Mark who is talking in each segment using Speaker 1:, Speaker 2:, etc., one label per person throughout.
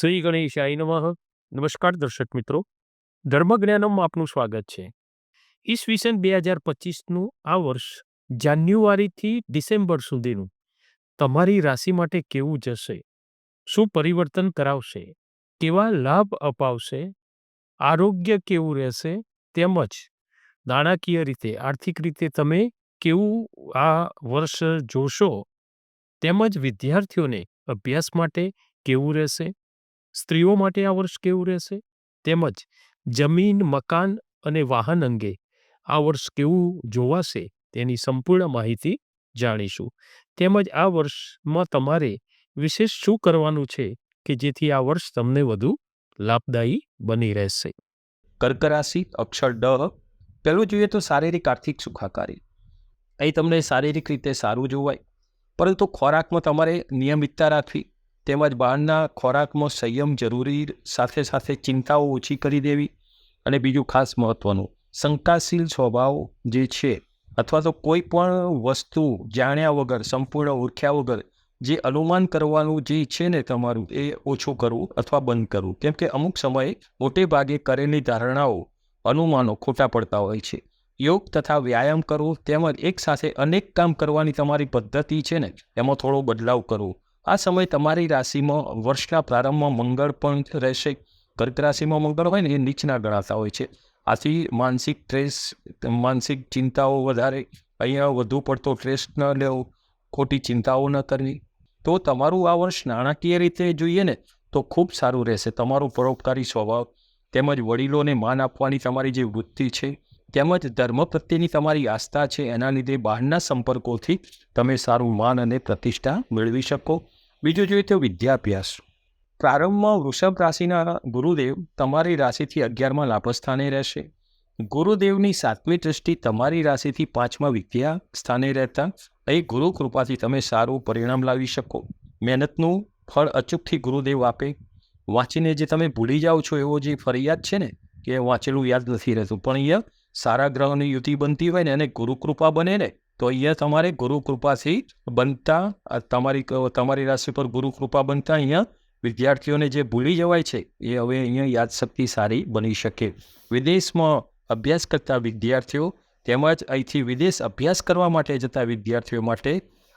Speaker 1: શ્રી ગણેશાય નમઃ. નમસ્કાર દર્શક મિત્રો. ધર્મજ્ઞાનમમાં આપનું સ્વાગત છે. ઈસવીસન બે હજાર પચીસનું આ વર્ષ જાન્યુઆરીથી ડિસેમ્બર સુધીનું તમારી રાશિ માટે કેવું જશે? શું પરિવર્તન કરાવશે? કેવા લાભ અપાવશે? આરોગ્ય કેવું રહેશે? તેમજ નાણાકીય રીતે, આર્થિક રીતે તમે કેવું આ વર્ષ જોશો? તેમજ વિદ્યાર્થીઓને અભ્યાસ માટે કેવું રહેશે? સ્ત્રીઓ માટે આ વર્ષ કેવું રહેશે? તેમજ જમીન, મકાન અને વાહન અંગે આ વર્ષ કેવું જોવાશે તેની સંપૂર્ણ માહિતી જાણીશું. તેમજ આ વર્ષમાં તમારે વિશેષ શું કરવાનું છે કે જેથી આ વર્ષ તમને વધુ લાભદાયી બની રહેશે?
Speaker 2: કર્ક રાશિ, અક્ષર ડ. પહેલું જોઈએ તો શારીરિક આર્થિક સુખાકારી. અહીં તમને શારીરિક રીતે સારું જોવાય, પરંતુ ખોરાકમાં તમારે નિયમિતતા રાખવી તેમજ બહારના ખોરાકમાં સંયમ જરૂરી સાથે સાથે ચિંતાઓ ઓછી કરી દેવી અને બીજું ખાસ મહત્ત્વનું શંકાશીલ સ્વભાવ જે છે અથવા તો કોઈ પણ વસ્તુ જાણ્યા વગર, સંપૂર્ણ ઓળખ્યા વગર, જે અનુમાન કરવાનું જે છે ને તમારું એ ઓછું કરવું અથવા બંધ કરવું. કેમ કે અમુક સમયે મોટે ભાગે કરેલી ધારણાઓ, અનુમાનો ખોટા પડતા હોય છે. યોગ તથા વ્યાયામ કરવો તેમજ એકસાથે અનેક કામ કરવાની તમારી પદ્ધતિ છે ને, એમાં થોડો બદલાવ કરવો. આ સમય તમારી રાશિમાં વર્ષના પ્રારંભમાં મંગળ પણ રહેશે. કર્ક રાશિમાં મંગળ હોય ને એ નીચના ગણાતા હોય છે. આથી માનસિક સ્ટ્રેસ માનસિક ચિંતાઓ વધારે. અહીંયા વધુ પડતો સ્ટ્રેસ ન લેવો. ખોટી ચિંતાઓ ન કરવી. તો તમારું આ વર્ષ નાણાકીય રીતે જોઈએ ને, તો ખૂબ સારું રહેશે. તમારો પરોપકારી સ્વભાવ તેમજ વડીલોને માન આપવાની તમારી જે વૃત્તિ છે તેમજ ધર્મ પ્રત્યેની તમારી આસ્થા છે, એના લીધે બહારના સંપર્કોથી તમે સારું માન અને પ્રતિષ્ઠા મેળવી શકો. બીજું જોઈએ તો વિદ્યાભ્યાસ. પ્રારંભમાં વૃષભ રાશિના ગુરુદેવ તમારી રાશિથી અગિયારમાં લાભસ્થાને રહેશે. ગુરુદેવની સાતમી દ્રષ્ટિ તમારી રાશિથી પાંચમા વિદ્યા સ્થાને રહેતા. એ ગુરુ કૃપાથી તમે સારું પરિણામ લાવી શકો. મહેનતનું ફળ અચૂકથી ગુરુદેવ આપે. વાંચીને જે તમે ભૂલી જાઓ છો એવો જે ફરિયાદ છે ને, કે વાંચેલું યાદ નથી રહેતું, પણ અહીંયા સારા ગ્રહોની યુતિ બનતી હોય ને, અને ગુરુકૃપા બને ને, તો અહીંયા તમારે ગુરુકૃપાથી બનતા તમારી તમારી રાશિ પર ગુરુકૃપા બનતા અહીંયા વિદ્યાર્થીઓને જે ભૂલી જવાય છે, એ હવે અહીંયા યાદશક્તિ સારી બની શકે. વિદેશમાં અભ્યાસ કરતા વિદ્યાર્થીઓ, તેમજ અહીંથી વિદેશ અભ્યાસ કરવા માટે જતા વિદ્યાર્થીઓ માટે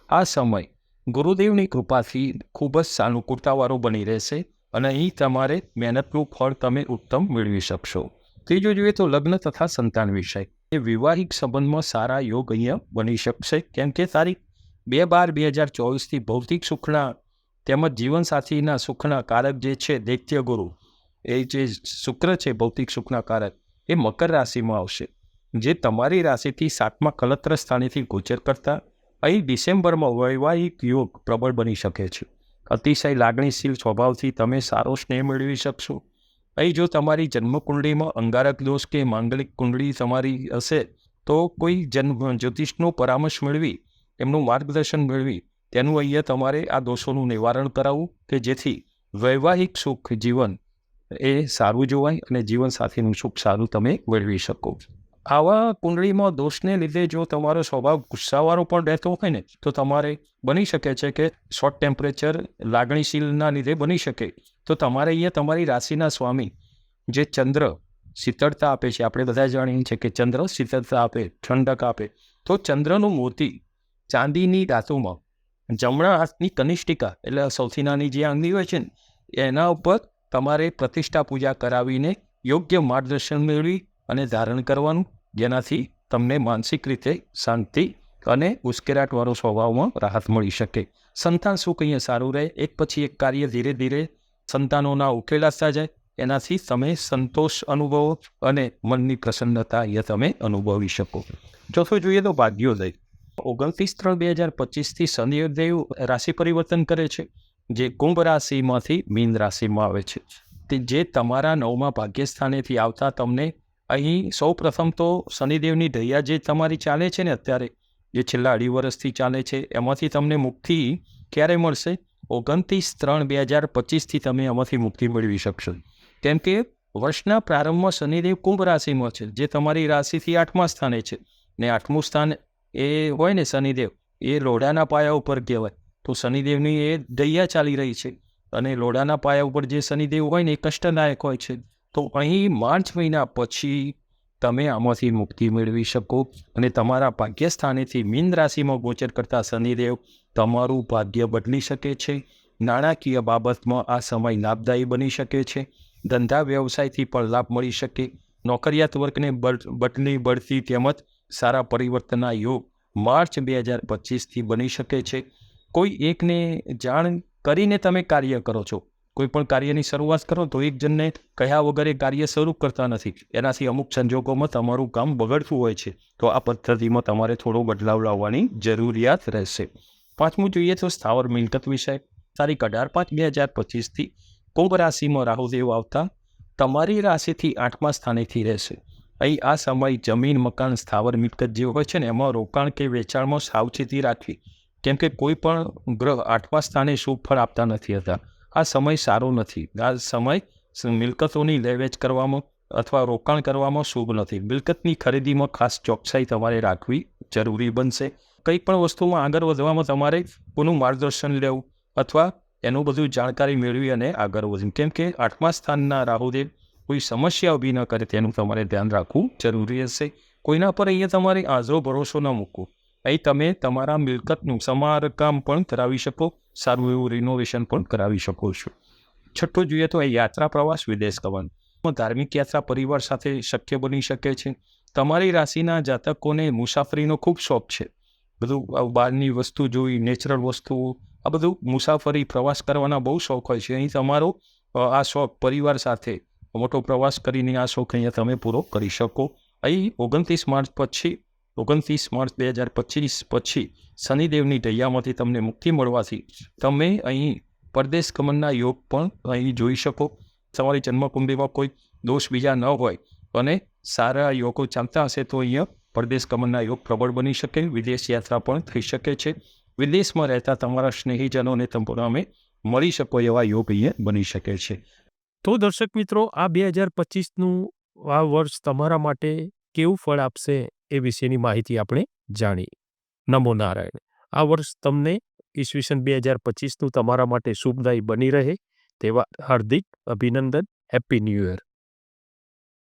Speaker 2: આ સમય ગુરુદેવની કૃપાથી ખૂબ જ સાનુકૂળતાવાળો બની રહેશે, અને અહીં તમારે મહેનતનું ફળ તમે ઉત્તમ મેળવી શકશો. ત્રીજું જોઈએ તો લગ્ન તથા સંતાન વિષય. એ વિવાહિક સંબંધમાં સારા યોગ અહીંયા બની શકશે. કેમ કે તારીખ બે બાર બે હજાર ચોવીસથી ભૌતિક સુખના તેમજ જીવનસાથીના સુખના કારક જે છે દૈત્ય ગુરુ, એ જે શુક્ર છે ભૌતિક સુખના કારક, એ મકર રાશિમાં આવશે. જે તમારી રાશિથી સાતમા કલત્ર સ્થાનેથી ગોચર કરતા અહીં ડિસેમ્બરમાં વૈવાહિક યોગ પ્રબળ બની શકે છે. અતિશય લાગણીશીલ સ્વભાવથી તમે સારો સ્નેહ મેળવી શકશો. અહીં જો તમારી જન્મકુંડળીમાં અંગારક દોષ કે માંગલિક કુંડળી તમારી હશે, તો કોઈ જન્મ જ્યોતિષનો પરામર્શ મેળવી એમનું માર્ગદર્શન મેળવી, તેનું અહીંયા તમારે આ દોષોનું નિવારણ કરાવવું કે જેથી વૈવાહિક સુખ જીવન એ સારું જોવાય અને જીવનસાથીનું સુખ સારું તમે મેળવી શકો. આવા કુંડળીમાં દોષને લીધે જો તમારો સ્વભાવ ગુસ્સાવાળો પણ રહેતો હોય ને, તો તમારે બની શકે છે કે શોર્ટ ટેમ્પરેચર લાગણીશીલના લીધે બની શકે. તો તમારે અહીંયા તમારી રાશિના સ્વામી, જે ચંદ્ર શીતળતા આપે છે, આપણે બધા જાણીએ છીએ કે ચંદ્ર શીતળતા આપે, ઠંડક આપે. તો ચંદ્રનું મોતી ચાંદીની ધાતુમાં જમણા હાથની કનિષ્ઠિકા, એટલે સૌથી નાની જે આંગળી હોય છે ને, એના ઉપર તમારે પ્રતિષ્ઠા પૂજા કરાવીને યોગ્ય માર્ગદર્શન મેળવી અને ધારણ કરવાનું, જેનાથી તમને માનસિક રીતે શાંતિ અને ઉશ્કેરાટવાળો સ્વભાવમાં રાહત મળી શકે. સંતાન સુખ અહીંયા સારું રહે, એક પછી એક કાર્ય ધીરે ધીરે સંતાનોના ઉકેલાતા જાય. એનાથી તમે સંતોષ અનુભવો અને મનની પ્રસન્નતા એ તમે અનુભવી શકો. ચોથું જોઈએ તો ભાગ્યોદય. ઓગણત્રીસ ત્રણ બે હજાર પચીસથી શનિદેવ રાશિ પરિવર્તન કરે છે, જે કુંભ રાશિમાંથી મીન રાશિમાં આવે છે. તે જે તમારા નવમાં ભાગ્યસ્થાનેથી આવતા તમને અહીં સૌ પ્રથમ તો શનિદેવની દયા જે તમારી ચાલે છે ને અત્યારે, જે છેલ્લા અઢી વર્ષથી ચાલે છે, એમાંથી તમને મુક્તિ ક્યારે મળશે? ઓગણત્રીસ ત્રણ બે હજાર પચીસથી તમે એમાંથી મુક્તિ મેળવી શકશો. કેમ કે વર્ષના પ્રારંભમાં શનિદેવ કુંભ રાશિમાં છે, જે તમારી રાશિથી આઠમા સ્થાને છે. ને આઠમું સ્થાન એ હોય ને શનિદેવ, એ લોઢાના પાયા ઉપર કહેવાય. તો શનિદેવની એ દૈયા ચાલી રહી છે. અને લોઢાના પાયા ઉપર જે શનિદેવ હોય ને એ કષ્ટદાયક હોય છે. તો અહીં માર્ચ મહિના પછી તમે આમાંથી મુક્તિ મેળવી શકો અને તમારા ભાગ્યસ્થાનેથી મીન રાશિમાં ગોચર કરતા શનિદેવ તમારું ભાગ્ય બદલી શકે છે. નાણાકીય બાબતમાં આ સમય લાભદાયી બની શકે છે. ધંધા વ્યવસાયથી પણ લાભ મળી શકે. નોકરિયાત વર્ગને બદલી બઢતી તેમજ સારા પરિવર્તનના યોગ માર્ચ બે હજાર પચીસથી બની શકે છે. કોઈ એકને જાણ કરીને તમે કાર્ય કરો છો. કોઈ પણ કાર્યની શરૂઆત કરો તો એક જણને કહ્યા વગર એ કાર્ય શરૂ કરતા નથી. એનાથી અમુક સંજોગોમાં તમારું કામ બગડતું હોય છે. તો આ પદ્ધતિમાં તમારે થોડો બદલાવ લાવવાની જરૂરિયાત રહેશે. પાંચમું જોઈએ તો સ્થાવર મિલકત વિષય તારીખ અઢાર પાંચ બે હજાર પચીસથી કુંભ રાશિમાં રાહુદેવ આવતા તમારી રાશિથી આઠમા સ્થાનેથી રહેશે. અહીં આ સમય જમીન, મકાન, સ્થાવર મિલકત જે હોય છે ને એમાં રોકાણ કે વેચાણમાં સાવચેતી રાખવી. કેમ કે કોઈ પણ ગ્રહ આઠમા સ્થાને શુભ ફળ આપતા નથી હતા. આ સમય સારો નથી. આ સમય મિલકતોની લેવેચ કરવામાં અથવા રોકાણ કરવામાં શુભ નથી. મિલકતની ખરીદીમાં ખાસ ચોકસાઈ તમારે રાખવી જરૂરી બનશે. કંઈ પણ વસ્તુમાં આગળ વધવામાં તમારે કોનું માર્ગદર્શન લેવું અથવા એનું બધું જાણકારી મેળવી અને આગળ વધવું. કેમ કે આઠમા સ્થાનના રાહુદેવ કોઈ સમસ્યા ઊભી ન કરે તેનું તમારે ધ્યાન રાખવું જરૂરી હશે. કોઈના પર અહીંયા તમારે આઝરો ભરોસો ન મૂકવો. અહીં તમે તમારા મિલકતનું સમારકામ પણ કરાવી શકો. સારું એવું રિનોવેશન પણ કરાવી શકો છો. છઠ્ઠું જોઈએ તો એ યાત્રા પ્રવાસ વિદેશ ગમન. ધાર્મિક યાત્રા પરિવાર સાથે શક્ય બની શકે છે. તમારી રાશિના જાતકોને મુસાફરીનો ખૂબ શોખ છે. બધું બહારની વસ્તુ જોઈ નેચરલ વસ્તુઓ, આ બધું મુસાફરી, પ્રવાસ કરવાના બહુ શોખ હોય છે. અહીં તમારો આ શોખ પરિવાર સાથે મોટો પ્રવાસ કરીને આ શોખ અહીંયા તમે પૂરો કરી શકો. અહીં ઓગણત્રીસ માર્ચ પછી ઓગણત્રીસ માર્ચ બે હજાર પચીસ પછી શનિદેવની દૈયામાંથી તમને મુક્તિ મળવાથી તમે અહીં પરદેશ ગમનના યોગ પણ અહીં જોઈ શકો. તમારી જન્મકુંભીમાં કોઈ દોષ બીજા ન હોય અને સારા યોગો ચાલતા હશે તો અહીંયા પરદેશ ગમનના યોગ પ્રબળ બની શકે, વિદેશ યાત્રા પણ થઈ શકે છે. વિદેશમાં રહેતા તમારા સ્નેહીજનોને તમે મળી શકો એવા યોગ અહીંયા બની શકે છે.
Speaker 1: તો દર્શક મિત્રો, આ બે હજાર પચીસનું આ વર્ષ તમારા માટે કેવું ફળ આપશે? એ વિશેની માહિતી આપણે જાણી નમો નારાયણ, આ વર્ષ તમને ઈસવીસન બે હજાર પચીસનું તમારા માટે શુભદાયી બની રહે તેવા હાર્દિક અભિનંદન, હેપી ન્યૂ યર.